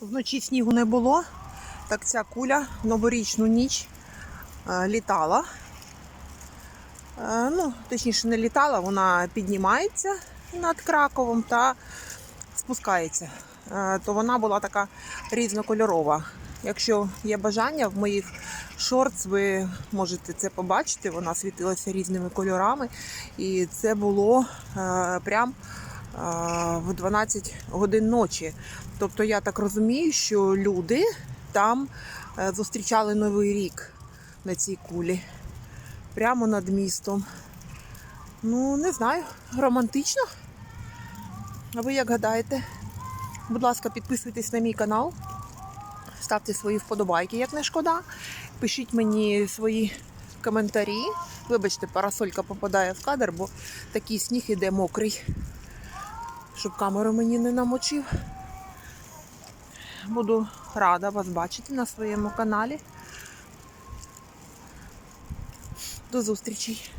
Вночі снігу не було, так ця куля в новорічну ніч е, літала. Е, ну, точніше, не літала, вона піднімається над Краковом та спускається. Е, то вона була така різнокольорова. Якщо є бажання в моїх шортс, ви можете це побачити. Вона світилася різними кольорами, і це було прям в 12 годин ночі. Тобто я так розумію, що люди там е, зустрічали Новий рік на цій кулі, прямо над містом. Ну, не знаю, романтично. А ви як гадаєте? Будь ласка, підписуйтесь на мій канал, ставте свої вподобайки, як не шкода. Пишіть мені свої коментарі. Вибачте, парасолька попадає в кадр, бо такий сніг іде мокрий, щоб камеру мені не намочив. Буду рада вас бачити на своєму каналі. До зустрічі!